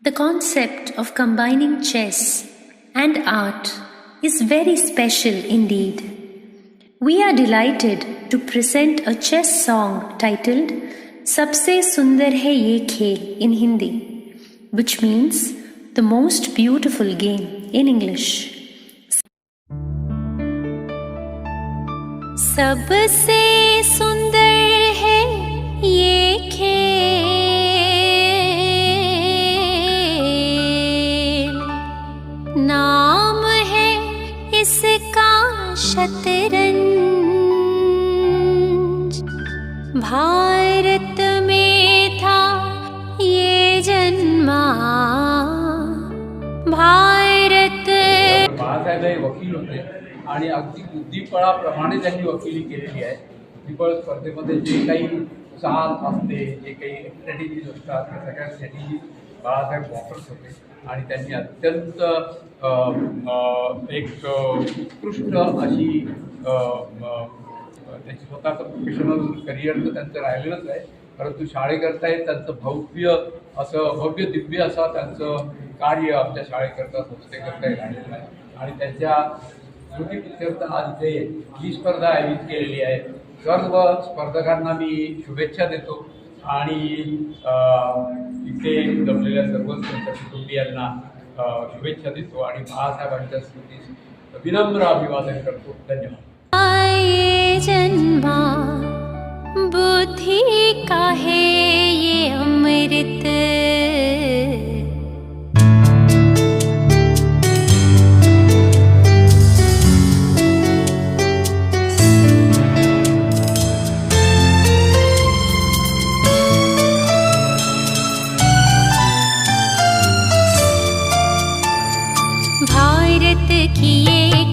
The concept of combining chess and art is very special indeed. We are delighted to present a chess song titled Sabse Sundar Hai Ye Khel in Hindi, which means the most beautiful game in English. सबसे सुंदर है ये शतरंज। भारत में था ये जन्मा। भारत बाळासाहेब हे वकील होते आणि अगदी बुद्धिबळाप्रमाणे त्यांनी वकिली केलेली आहे. बुद्धिबळ स्पर्धेमध्ये जे काही चाल असते जे काही स्ट्रॅटेजीज असतात त्या सगळ्या स्ट्रॅटेजीज बाळासाहेब वापरत होते. आणि त्यांनी अत्यंत एक उत्कृष्ट अशी त्यांची स्वतःचं प्रोफेशनल करिअर तर त्यांचं राहिलेलंच आहे. परंतु शाळेकरता हे त्यांचं भव्य असं भव्य दिव्य असं त्यांचं कार्य आमच्या शाळेकरता संस्थेकरता हे राहिलेलं आहे. आणि त्यांच्या स्मृतीप्रित्यर्थ आज ते ही स्पर्धा आयोजित केलेली आहे सर्व स्पर्धकांना मी शुभेच्छा देतो. आणि इथे जमलेल्या सर्वच त्यांच्या कुटुंबियांना शुभेच्छा देतो आणि बाळासाहेबांच्या स्मृतीस विनम्र अभिवादन करतो. धन्यवाद. जन्मा बुद्धी का भारत की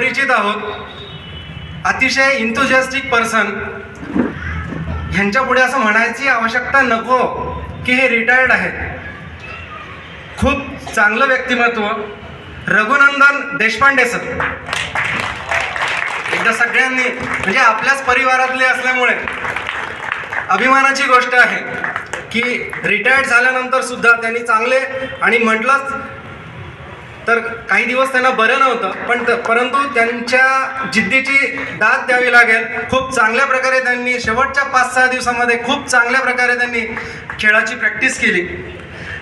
परिचित आहोत. अतिशय इंथुजॅस्टिक पर्सन ह्यांच्या पुढे असं म्हणायची आवश्यकता नको की हे रिटायर्ड आहेत. खूप चांगलं व्यक्तिमत्व. रघुनंदन देशपांडे सर एकदा सगळ्यांनी म्हणजे आपल्याच परिवारातले असल्यामुळे अभिमानाची गोष्ट आहे की रिटायर्ड झाल्यानंतर सुद्धा त्यांनी चांगले आणि म्हटलंच तर काही दिवस त्यांना बरं नव्हतं पण त- परंतु त्यांच्या जिद्दीची दाद द्यावी लागेल. खूप चांगल्या प्रकारे त्यांनी शेवटच्या पाच सहा दिवसामध्ये खूप चांगल्या प्रकारे त्यांनी खेळाची प्रॅक्टिस केली.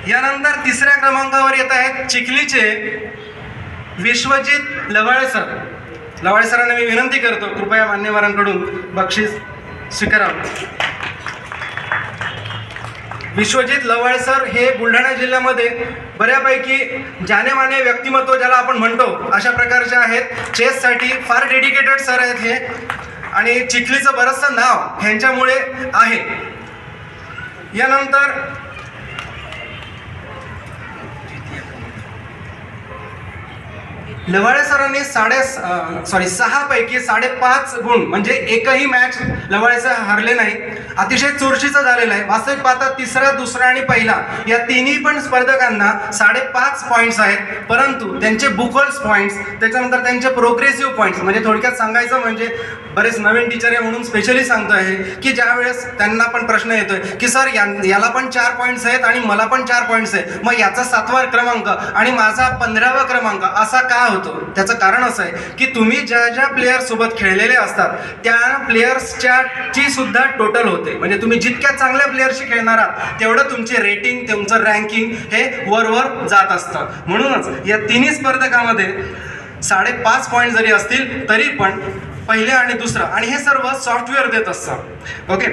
यानंतर तिसऱ्या क्रमांकावर येत आहेत चिखलीचे विश्वजित लवाळे सर लवाळे सरांना मी विनंती करतो कृपया मान्यवरांकडून बक्षीस स्वीकारावं. विश्वजित लवळ सर हे बुलढाणा जिल्ह्यामध्ये बऱ्यापैकी जानेमाने व्यक्तिमत्व ज्याला आपण म्हणतो अशा प्रकारचे आहेत. चेससाठी फार डेडिकेटेड सर आहेत हे. आणि चिखलीचं बरंचसं नाव ह्यांच्यामुळे आहे. यानंतर लवाळे सरांनी साडे सॉरी सहा पैकी साडेपाच गुण म्हणजे एकही मॅच लवाळे सर हरले नाही. अतिशय चुरशीचं झालेलं आहे. वास्तविक पाहता तिसरा दुसरा आणि पहिला या तिन्ही पण स्पर्धकांना साडेपाच पॉईंट्स आहेत. परंतु त्यांचे बुकल्स पॉईंट्स त्याच्यानंतर त्यांचे प्रोग्रेसिव्ह पॉईंट्स म्हणजे थोडक्यात सांगायचं म्हणजे बरेच नवीन टीचर आहे म्हणून स्पेशली सांगतो आहे की ज्या वेळेस त्यांना पण प्रश्न येतोय की सर या- याला पण चार पॉईंट्स आहेत आणि मला पण चार पॉईंट्स आहेत. मग याचा सातवा क्रमांक आणि माझा पंधरावा क्रमांक असा का होतो? त्याचं कारण असं आहे की तुम्ही ज्या ज्या प्लेयर सोबत खेळलेले असतात त्या प्लेयर्सच्या ची सुद्धा टोटल होते. म्हणजे तुम्ही जितक्या चांगल्या प्लेयरशी खेळणार आहात तेवढं तुमचे रेटिंग तुमचं रँकिंग हे वरवर जात असतं. म्हणूनच या तिन्ही स्पर्धकामध्ये साडेपाच पॉईंट जरी असतील तरी पण पहिले आणि दुसरं. आणि हे सर्व सॉफ्टवेअर देत असतं. ओके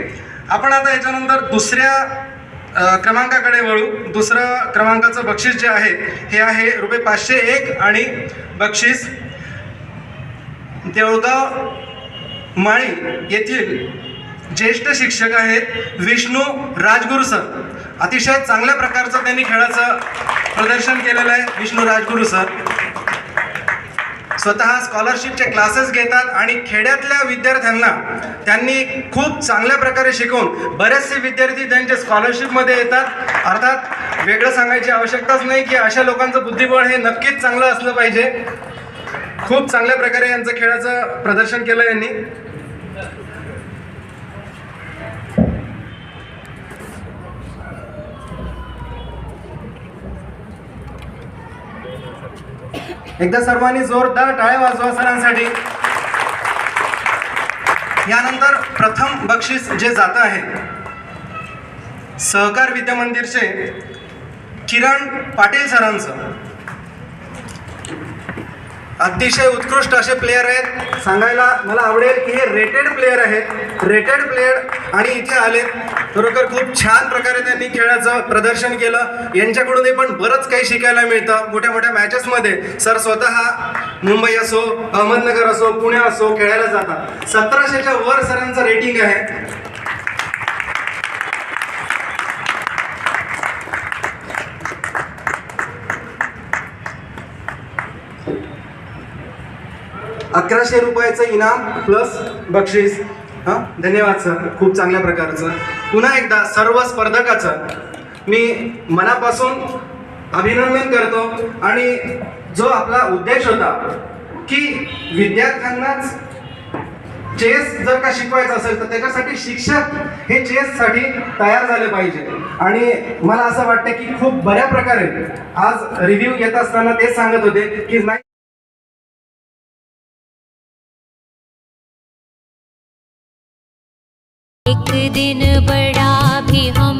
आपण आता याच्यानंतर दुसऱ्या क्रमांकाकडे वळू. दुसरं क्रमांकाचं बक्षीस जे आहे हे आहे रुपये पाचशे एक आणि बक्षीस देवगाव माळी येथील ज्येष्ठ शिक्षक आहेत विष्णू राजगुरू सर. अतिशय चांगल्या प्रकारचं त्यांनी खेळाचं प्रदर्शन केलेलं आहे विष्णू राजगुरू सर. स्वतः स्कॉलरशिपचे क्लासेस घेतात आणि खेड्यातल्या विद्यार्थ्यांना त्यांनी खूप चांगल्या प्रकारे शिकवून बरेचसे विद्यार्थी त्यांच्या स्कॉलरशिपमध्ये येतात. अर्थात वेगळं सांगायची आवश्यकताच नाही की अशा लोकांचं बुद्धिबळ हे नक्कीच चांगलं असलं पाहिजे. खूप चांगल्या प्रकारे यांचं खेळाचं प्रदर्शन केलं यांनी. एकदा सर्वांनी जोरदार टाळ्या वाजवा सरांसाठी. यानंतर प्रथम बक्षीस जे जात आहे सहकार विद्या मंदिरचे किरण पाटील सरांचं. अतिशय उत्कृष्ट असे प्लेयर आहेत. सांगायला मला आवडेल की हे रेटेड प्लेयर आहेत. रेटेड प्लेयर आणि इथे आले. खरोखर खूप छान प्रकारे त्यांनी खेळाचं प्रदर्शन केलं. यांच्याकडूनही पण बरंच काही शिकायला मिळतं. मोठ्या मोठ्या मॅचेसमध्ये सर स्वतः मुंबई असो अहमदनगर असो पुणे असो खेळायला जातात. सतराशेच्या वर सरांचं रेटिंग आहे. अकराशे रुपयाचं इनाम प्लस बक्षीस. हां? धन्यवाद सर खूप चांगल्या प्रकारचं. पुन्हा एकदा सर्व स्पर्धकाचं मी मनापासून अभिनंदन करतो आणि जो आपला उद्देश होता की विद्यार्थ्यांनाच चेस जर का शिकवायचं असेल तर त्याच्यासाठी शिक्षक हे चेससाठी तयार झाले पाहिजे. आणि मला असं वाटतं की खूप बऱ्या प्रकारे आज रिव्ह्यू येत असताना तेच सांगत होते की नाही एक दिन बड़ा भी हम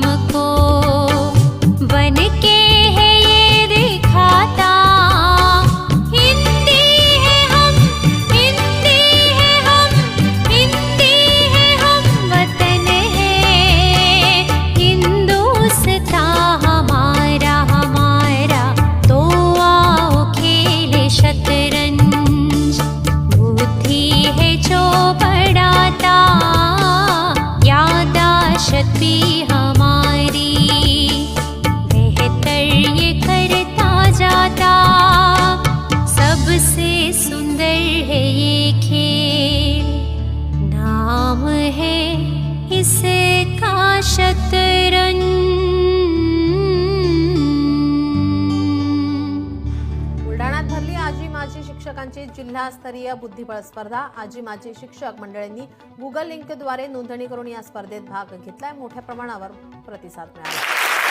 आयोजित जिल्हास्तरीय बुद्धिबळ स्पर्धा. आजी माजी शिक्षक मंडळींनी गुगल लिंकद्वारे नोंदणी करून या स्पर्धेत भाग घेतलाय. मोठ्या प्रमाणावर प्रतिसाद मिळाला.